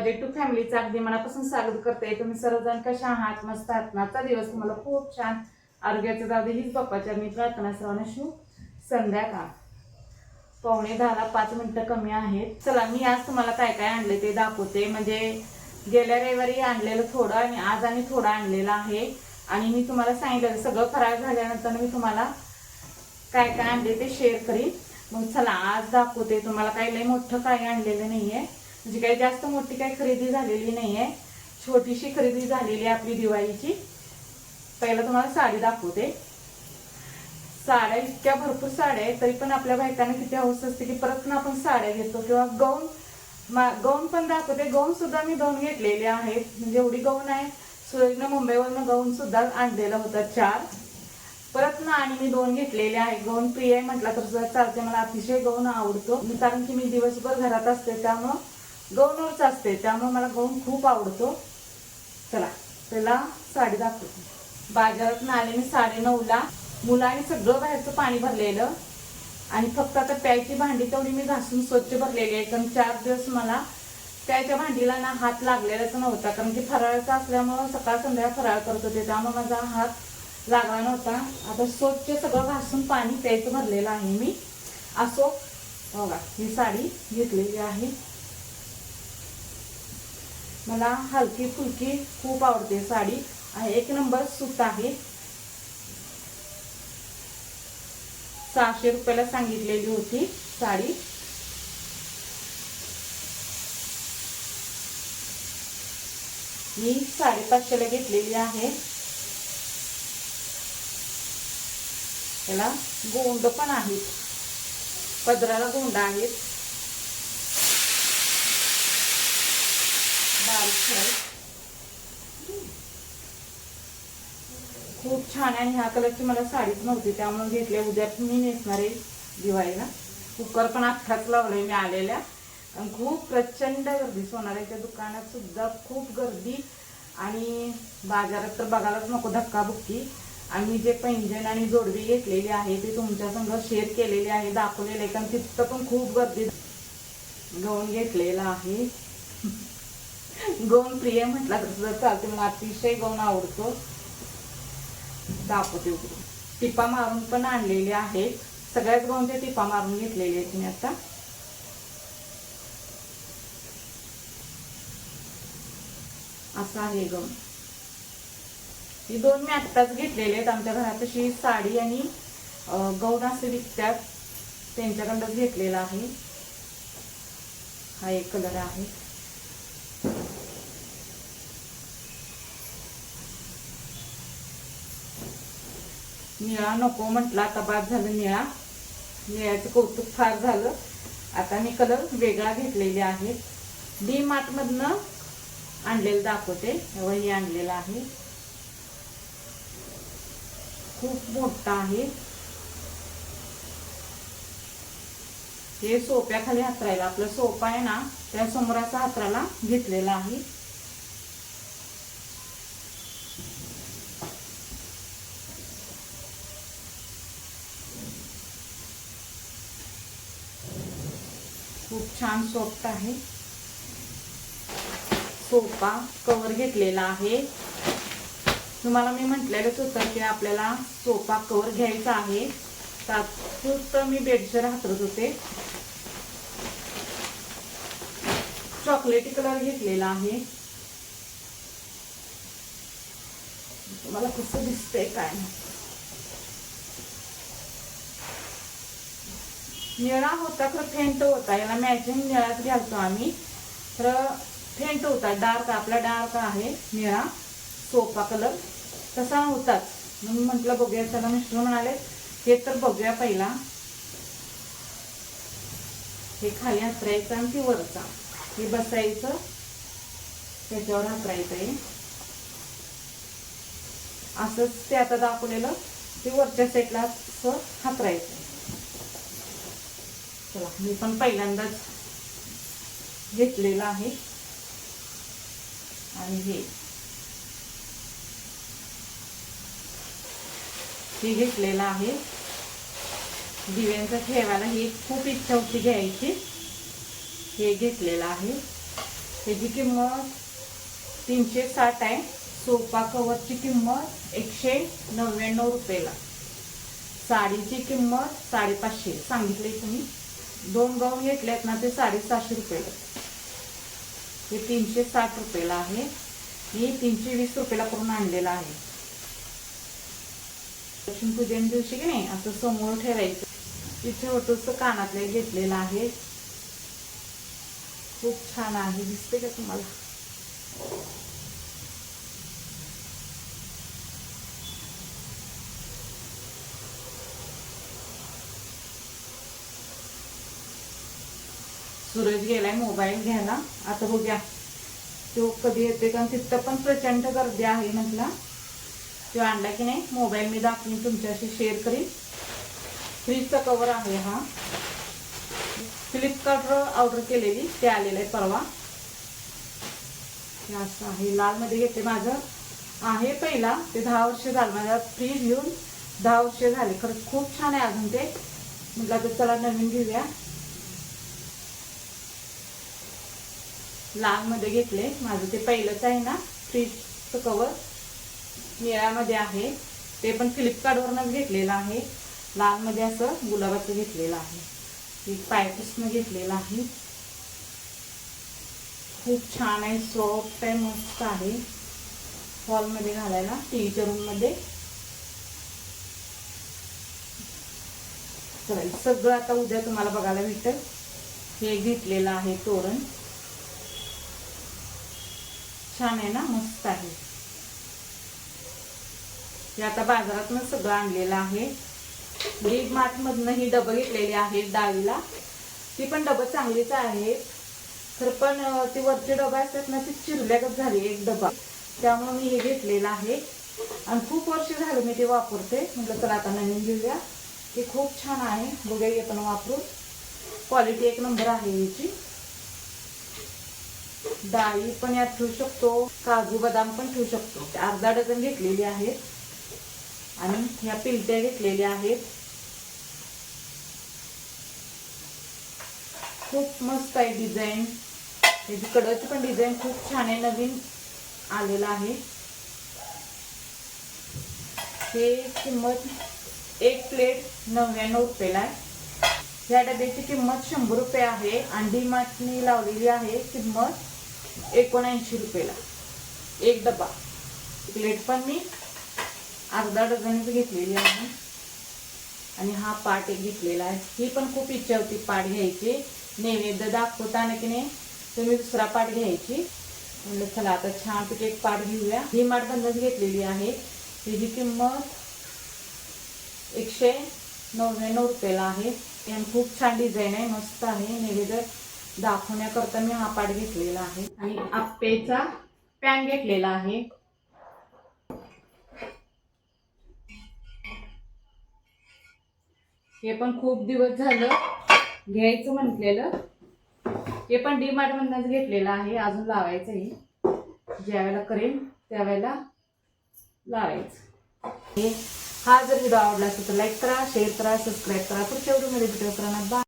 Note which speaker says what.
Speaker 1: To फॅमिलीचं अगदी मनापासून स्वागत करते. तुम्ही सर्वजण कशा आहात? मस्त आहात आजचा दिवस तुम्हाला खूप छान आरोग्याचं जाऊ दे हीच बाप्पाच्या मी प्रार्थना सर्वांना शिव संध्याकाळ. पावणे दहाला पाच मिनटं कमी आहेत. चला मी आज तुम्हाला काय काय आणले ते दाखवते. म्हणजे गेल्या रविवारी आणलेलं थोडं आणि आज आणि थोडं आणलेलं आहे. आणि मी तुम्हाला सांगितलं सगळं फराळ झाल्यानंतर मी तुम्हाला काय काय आणले ते शेअर करीन. मग चला आज दाखवते. तुम्हाला काही लई मोठं काही आणलेलं नाही आहे म्हणजे काही जास्त मोठी काही खरेदी झालेली नाही आहे छोटीशी खरेदी झालेली आहे आपली दिवाळीची. पहिला तुम्हाला साडी दाखवते. साड्या इतक्या भरपूर साड्या आहेत तरी पण आपल्या बायकांना किती हौस असते की परत ना आपण साड्या घेतो किंवा गौन मा- पण दाखवते. गौन सुद्धा मी दोन घेतलेले आहेत. म्हणजे एवढी गौन आहे. सुरजनं मुंबईवरनं गौन सुद्धा आणलेला होता चार. परत ना आणि मी दोन घेतलेले आहे. गौन प्रिय आहे म्हटलं तर सुद्धा चालते मला अतिशय गौन आवडतो. मी- कारण की मी दिवसभर घरात असते त्यामुळं गौनवरच असते त्यामुळे मला गौन खूप आवडतो. चला त्याला साडी दाखवते. बाजारात आले मी साडे नऊला. मुलाने सगळं बाहेरचं पाणी भरलेलं. आणि फक्त आता प्यायची भांडी तेवढी मी घासून स्वच्छ भरलेली आहे. कारण चार दिवस मला प्यायच्या भांडीला ना हात लागलेलाच नव्हता. कारण की फराळाचा असल्यामुळं सकाळ संध्याकाळ फराळ करत होते. त्यामुळे माझा हात लागला नव्हता. आता स्वच्छ सगळं घासून पाणी प्यायचं भरलेलं आहे मी. असो बघा ही साडी घेतलेली आहे. मला हलकी फुलकी खूप आवडते. साडी एक नंबर सूत आहे. सहाशे रुपयाला सांगितलेली होती साडी. मी साडेपाचशेला घेतलेली आहे. त्याला गोंड पण आहेत. पदराला गोंड आहेत. बारीक खूप छान आहे आणि ह्या कलरची मला साडीच नव्हती त्यामुळे घेतल्या उद्या मी नेसणार आहे दिवाळीला. कुकर पण अख्खाच लावलंय मी आलेल्या. आणि खूप प्रचंड गर्दी सोनाराच्या दुकानात सुद्धा खूप गर्दी. आणि बाजारात तर बघायलाच नको धक्काबुक्की आणि जे पैंजण आणि जोडवी घेतलेली आहे ते तुमच्या संग शेअर केलेली आहे दाखवलेले आहे. कारण तिथं पण खूप गर्दी. गवून घेतलेला आहे. गौन प्रिय म्हटला तर जर चालते. मला अतिशय गौन आवडतो. दाखवते उघडून टिपा मारून पण आणलेले आहेत सगळ्याच गौनच्या टिपा मारून घेतलेले आहेत मी आता. असं आहे गौन ही दोन मी आत्ताच घेतलेले आहेत. आमच्या घरात अशी साडी आणि गौण गौन असे विकतात. त्यांच्याकडंच घेतलेला आहे. हा एक कलर आहे. निळा नको म्हटला आता बाद झालं निळा. निळ्याचं कौतुक फार झालं. आता मी कलर वेगळा घेतलेले आहे डी मार्टमधनं आणलेलं दाखवते. वही आणलेला आहे. खूप मोठा आहे. हे सोप्याखाली हातरायला आपला सोपा आहे ना त्या समोराचा हातराला घेतलेला आहे. खूप छान सॉफ्ट आहे. सोफा कवर घेतलेला आहे. तुम्हाला मी म्हटलेलंच होतं की आपल्याला सोफा कवर घ्यायचा आहे. तात्पुरतं मी बेडशीट हातरत होते. चॉकलेटी कलर घेतलेला आहे. तुम्हाला कसं दिसतंय काय निळा होता खरं फेंट होता. याला मॅचिंग निळाच घालतो आम्ही. तर फेंट होता डार्क आपला डार्क आहे निळा सोपा कलर तसा होताच म्हणून म्हटलं बघूया त्याला मिस्टर म्हणाले हे तर बघूया पहिला. हे खाली हातरायचं आणि ते वरचा. हे बसायचं. त्याच्यावर हातरायचं आहे असंच ते आता दाखवलेलं. ते वरच्या साईडला असं हातरायचं. चला मी पण पहिल्यांदाच घेतलेलं आहे. आणि हे. हे घेतलेलं आहे. दिव्यांचं ठेवायला ही खूप इच्छा होती घ्यायची. हे घेतलेलं आहे. त्याची किंमत तीनशे साठ आहे. सोफा कवरची किंमत एकशे नव्याण्णव रुपयेला. साडीची किंमत साडेपाचशे. सांगितले तुम्ही? दोन गाऊन घेतलेत ना ते साडेसहाशे रुपयाला हे तीनशे साठ रुपयाला आहे. मी तीनशे वीस रुपयाला करून आणलेला आहे. लक्ष्मीपूजन दिवशी की नाही असं समोर ठेवायचं. तिथे होतं कानातले घेतलेलं आहे. खूप छान आहे दिसते का तुम्हाला? सूरज गेलाय मोबाईल घ्यायला. आता बघूया. तो कधी येते कारण तिथं पण प्रचंड गर्दी आहे म्हटला. तो आणला की नाही मोबाईल मी दाखवून तुमच्याशी शेअर करीन. फ्रीजचा कवर आहे हा. फ्लिपकार्टवर ऑर्डर केलेली ते आलेलं आहे परवा असं आहे लालमध्ये घेते माझं. आहे पहिला ते दहा वर्ष झालं. माझ्या फ्रीज घेऊन दहा वर्ष झाले. खरंच खूप छान आहे अजून ते. म्हटलं तर चला नवीन घेऊया. लालमध्ये घेतले. माझं ते पहिलंच आहे ना फ्रीजचं कवर निळ्यामध्ये आहे. ते पण फ्लिपकार्टवरनंच घेतलेलं आहे. लालमध्ये असं गुलाबाचं घेतलेलं आहे. एक पायपूसनं घेतलेलं आहे. खूप छान आहे सॉफ्ट आहे मस्त आहे. हॉलमध्ये घालायला टी व्हीच्या रूममध्ये चालेल सगळं आता उद्या तुम्हाला बघायला भेटेल. हे घेतलेलं आहे तोरण. छान आहे ना मस्त आहे. हे आता बाजारातून सगळं आणलेलं आहे. बिग मार्टमधनं ही डबं घेतलेली आहेत डाळीला. ती पण डबं चांगलीच आहेत. तर पण ती वरचे डबा असतात ना ती चिरल्यागत झाली एक डबा. त्यामुळे मी हे घेतलेलं आहे. आणि खूप वर्ष झालं मी ते वापरते. म्हटलं तर आता नवीन घेऊया. ते खूप छान आहे. बघूया येताना पण वापरून. क्वालिटी एक नंबर आहे याची. डाळी पण यात ठेवू शकतो काजू बदाम पण ठेवू शकतो. अर्धा डझन घेतलेली आहेत. आणि ह्या पिलट्या घेतलेल्या आहेत. खूप मस्त आहे डिझाईन. त्याची कडची पण डिझाईन खूप छान आहे नवीन आलेलं आहे. हे किंमत एक प्लेट नव्याण्णव रुपयाला आहे. ह्या डब्याची किंमत शंभर रुपये आहे. अंडी माचणी लावलेली आहे किंमत. एकोणऐंशी रुपयाला. एक डबा. प्लेट पण मी अर्धा डझनच घेतलेली आहे आणि हा पाट एक घेतलेला आहे. ही पण खूप इच्छा होती पाट घ्यायची. नैवेद्य दाखवताना की नाही तुम्ही दुसरा पाट घ्यायची. म्हणलं चला आता छानपैकी एक पाट घेऊया. ही माठ बंदच घेतलेली आहे. तिची किंमत एकशे नव्याण्णव रुपयाला आहे. आणि खूप छान डिझाईन आहे. मस्त आहे. नैवेद्य दाखवण्याकरता मी हा पाट घेतलेला आहे. आणि आप्पेचा पॅन घेतलेला आहे. हे पण खूप दिवस झालं घ्यायचं म्हटलेलं. हे पण डी मार्ट घेतलेलं आहे. अजून लावायचं आहे. ज्या करेन त्यावेळेला लावायचं. हे हा जर व्हिडिओ आवडला असेल तर लाईक करा शेअर करा सबस्क्राईब करा. पुढच्या व्हिडिओमध्ये भेटू. करणार